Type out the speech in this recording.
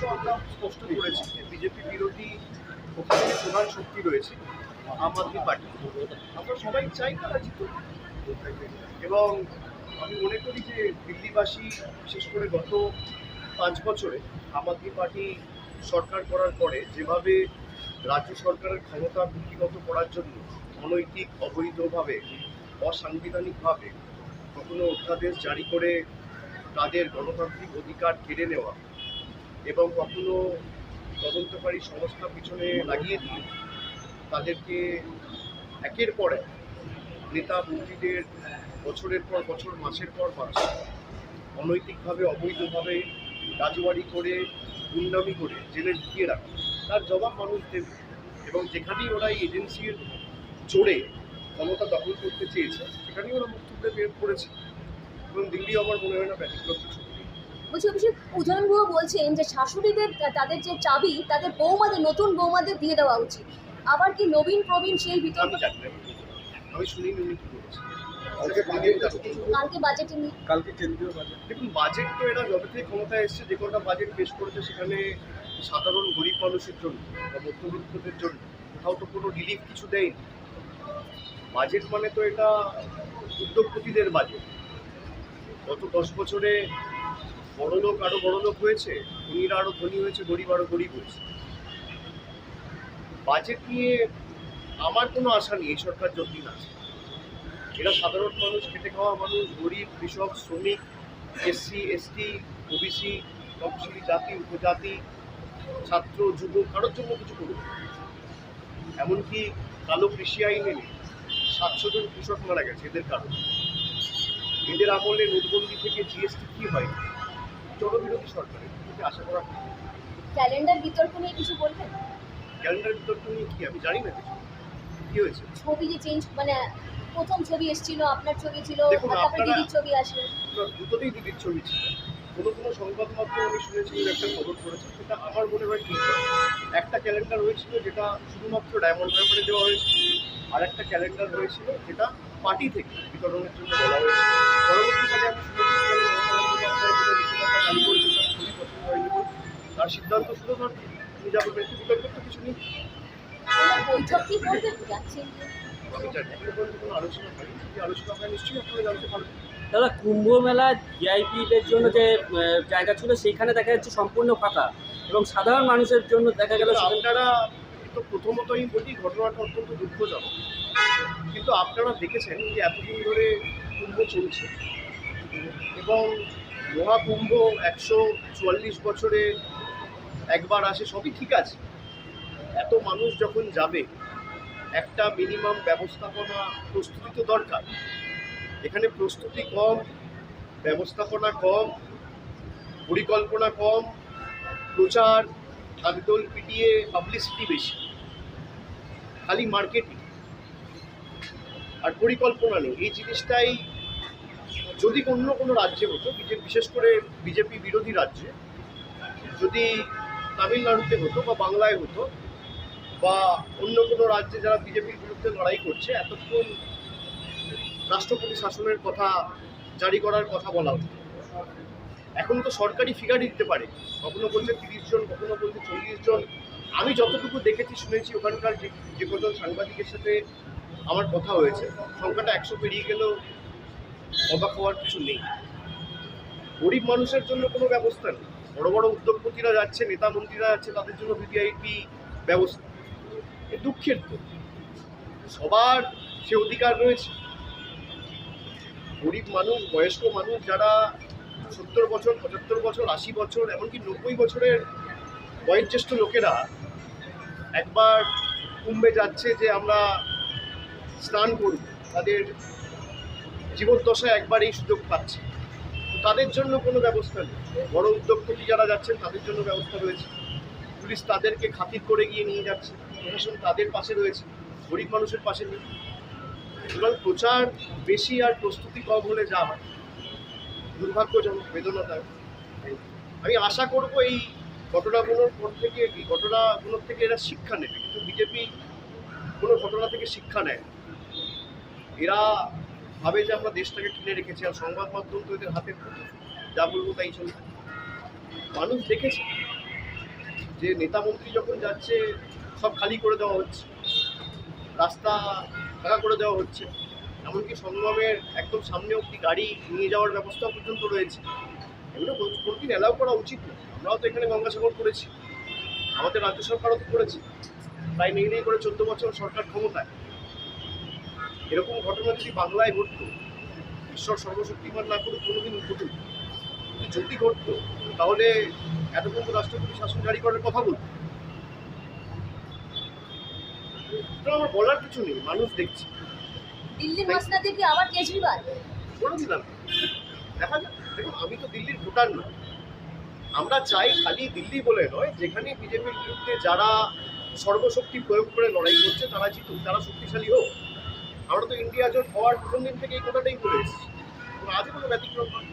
তো আমরা স্পষ্ট করেছি যে বিজেপি বিরোধী ওখানে প্রধান শক্তি রয়েছে আম আদমি পার্টি। আমরা সবাই চাই তারা জিতুক। এবং আমি মনে করি যে দিল্লিবাসী, বিশেষ করে গত পাঁচ বছরে আম আদমি পার্টি সরকার করার পরে যেভাবে রাজ্য সরকারের ক্ষমতা কুক্ষিগত করার জন্য অনৈতিক, অবৈধভাবে, অসাংবিধানিকভাবে কখনো অধ্যাদেশ জারি করে তাদের গণতান্ত্রিক অধিকার কেড়ে নেওয়া এবং কখনো তদন্তকারী সংস্থা পিছনে লাগিয়ে দিয়ে তাদেরকে একের পর এক নেতা মন্ত্রীদের বছরের পর বছর, মাসের পর মাস অনৈতিকভাবে, অবৈধভাবে রাজবাড়ি করে, গুন্ডামি করে জেলে ঢুকিয়ে রাখে। তার জবাব মানুষ দেবে। এবং যেখানেই ওরা এই এজেন্সির জোরে ক্ষমতা দখল করতে চেয়েছে, সেখানেই ওরা মুখ বের করেছে। এবং দিল্লি আমার মনে হয় না ব্যতিক্রম কিছু। বলছি অভিষেক উদয়ন গুহ বলছেন যে শাশুড়িদের তাদের যে চাবি তাদের বৌমাদের নতুন বৌমাদের দিয়ে দেওয়া উচিত। আবার কি নবীন প্রবীণ সেই আমি বিতর্ক কালকে বাজেটে নিয়ে কালকে কেন্দ্রীয় বাজেট। দেখুন বাজেট তো এরা যবে থেকে ক্ষমতায় এসছে। যে বাজেট পেশ করেছে সেখানে সাধারণ গরিব মানুষের জন্য বা মধ্যবিত্তদের জন্য কোথাও তো কোনো রিলিফ কিছু দেয়নি। বাজেট মানে তো এটা উদ্যোগপতিদের বাজেট। গত দশ বছরে বড় লোক আরও বড় লোক হয়েছে, ধনীরা আরও ধনী হয়েছে, গরিব আরও গরিব হয়েছে। বাজেট নিয়ে আমার কোনো আশা নেই, এই সরকার যতদিন আছে এরা সাধারণ মানুষ, খেটে খাওয়া মানুষ, গরিব, কৃষক, শ্রমিক এসসি এসটি ওবিসি তফসিলি জাতি, উপজাতি, ছাত্র যুব কারোর জন্য কিছু করবে এমনকি কালো কৃষি আইনে সাতশো জন কৃষক মারা গেছে, এদের কারণে। এদের আমলে নোটবন্দি থেকে জিএসটি কি হয়? জনবিরোধী সরকারের থেকে আশা করা ক্যালেন্ডার বিতর্ক নিয়ে কিছু বলবেন? ক্যালেন্ডার বিতর্ক নিয়ে কি? আমি জানি না কিছু। কি হয়েছে? ছবি যে চেঞ্জ মানে প্রথম ছবি এসেছিল আপনার ছবি ছিল তারপরে দিদির ছবি আসে না, দুটোতেই দিদির ছবি ছিল। কোনো কোনো সংবাদ মাধ্যমে আমি শুনেছি একটা খবর করেছে সেটা আমার মনে হয় ঠিক একটা ক্যালেন্ডার হয়েছিল যেটা শুধুমাত্র ডায়মন্ড হারবারে দেওয়া হয়েছিল আর একটা ক্যালেন্ডার হয়েছিল যেটা পার্টি থেকে বিতরণের জন্য বলা হয়েছে পরবর্তীকালে আমি শুনেছি বিষয়টা তার খুবই পছন্দ হয়নি তার সিদ্ধান্ত শুধু ধর তিনি যা বলবেন একটু বিতর্ক তো কিছু নেই? আমি দাদা কুম্ভ মেলা ভিআইপিদের জন্য যে জায়গা ছিল সেইখানে দেখা যাচ্ছে সম্পূর্ণ ফাঁকা এবং সাধারণ মানুষের জন্য দেখা গেল আপনারা তো প্রথমত আমি বলি ঘটনাটা অত্যন্ত দুঃখজনক কিন্তু আপনারা দেখেছেন যে এতদিন ধরে কুম্ভ চলছে এবং মহাকুম্ভ একশো চুয়াল্লিশ বছরে একবার আসে, সবই ঠিক আছে। এত মানুষ যখন যাবে, একটা মিনিমাম ব্যবস্থাপনা প্রস্তুতি তো দরকার। এখানে প্রস্তুতি কম, ব্যবস্থাপনা কম, পরিকল্পনা কম, প্রচার ঢাকঢোল পিটিয়ে পাবলিসিটি বেশি। খালি মার্কেটিং আর পরিকল্পনা নেই। এই জিনিসটাই যদি অন্য কোনো রাজ্যে হতো বিশেষ করে বিজেপি বিরোধী রাজ্যে, যদি তামিলনাড়ুতে হতো বা বাংলায় হতো বা অন্য কোনো রাজ্যে যারা বিজেপির বিরুদ্ধে লড়াই করছে, এতক্ষণ রাষ্ট্রপতি শাসনের কথা, জারি করার কথা বলা হতো। এখন তো সরকারি ফিগার দিতে পারে। কখনো বলছে তিরিশ জন, কখনো বলছে চল্লিশ জন। আমি যতটুকু দেখেছি, শুনেছি ওখানকার যে যে কজন সাংবাদিকের সাথে আমার কথা হয়েছে, সংখ্যাটা একশো পেরিয়ে গেলেও অবাক হওয়ার কিছু নেই। গরিব মানুষের জন্য কোনো ব্যবস্থা নেই। বড় বড় উদ্যোগপতিরা যাচ্ছে, নেতা মন্ত্রীরা যাচ্ছে, তাদের জন্য ভিভিআইপি ব্যবস্থা। এ দুঃখের তো। সবার সে অধিকার রয়েছে। গরিব মানুষ, বয়স্ক মানুষ যারা সত্তর বছর, পঁচাত্তর বছর, আশি বছর, এমনকি নব্বই বছরের বয়োজ্যেষ্ঠ লোকেরা একবার কুম্ভে যাচ্ছে যে আমরা স্নান করব। তাদের জীবদ্দশায় একবার এই সুযোগ পাচ্ছে। তাদের জন্য কোনো ব্যবস্থা নেই। বড় উদ্যোগপতি যারা যাচ্ছেন, তাদের জন্য ব্যবস্থা রয়েছে। পুলিশ তাদেরকে খাতির করে গিয়ে নিয়ে যাচ্ছে। প্রশাসন তাদের পাশে রয়েছে। গরিব মানুষের পাশে নেই। সুতরাং প্রচার বেশি আর প্রস্তুতি কম হলে যা হয়। দুর্ভাগ্যজনক, বেদনাদায়ক। আমি আশা করব এই ঘটনাগুলোর পর থেকে, এই ঘটনাগুলোর থেকে এরা শিক্ষা নেবে। কিন্তু বিজেপি কোনো ঘটনা থেকে শিক্ষা নেয় এরা ভাবে যে আমরা দেশটাকে কিনে রেখেছি আর সংবাদ মাধ্যম তো এদের হাতে। যা বলব তাই চলবে। মানুষ দেখেছে যে নেতা মন্ত্রী যখন যাচ্ছে, সব খালি করে দেওয়া হচ্ছে। রাস্তা ফাঁকা করে দেওয়া হচ্ছে। এমনকি সংগ্রামের একদম সামনে অব্দি গাড়ি নিয়ে যাওয়ার ব্যবস্থা পর্যন্ত রয়েছে। এগুলো কোনো- কোনোদিন অ্যালাউ করা উচিত না। আমরাও তো এখানে গঙ্গাসাগর করেছি। আমাদের রাজ্য সরকারও তো করেছে। প্রায় নেই করে চোদ্দ বছর সরকার ক্ষমতায়। এরকম ঘটনা যদি বাংলায় ঘটতো ঈশ্বর সর্বশক্তিমান না করে কোনোদিন ঘটুক? যদি ঘটতো তাহলে এতক্ষণ তো রাষ্ট্রপতি শাসন জারি করার কথা বলতো। আমার বলার কিছু নেই মানুষ দেখছে। দিল্লির মসনাদে কি আবার কেজরিওয়াল? বলে দিলাম দেখা যাক। দেখুন আমি তো দিল্লির ভোটার না। আমরা চাই খালি দিল্লি বলে নয় যেখানে বিজেপির বিরুদ্ধে যারা সর্বশক্তি প্রয়োগ করে লড়াই করছে তারা জিতুক তারা শক্তিশালী হোক। আমরা তো ইন্ডিয়া জোট হওয়ার প্রথম দিন থেকে এই কথাটাই বলে এসেছি। আজও কোনো ব্যতিক্রম নয়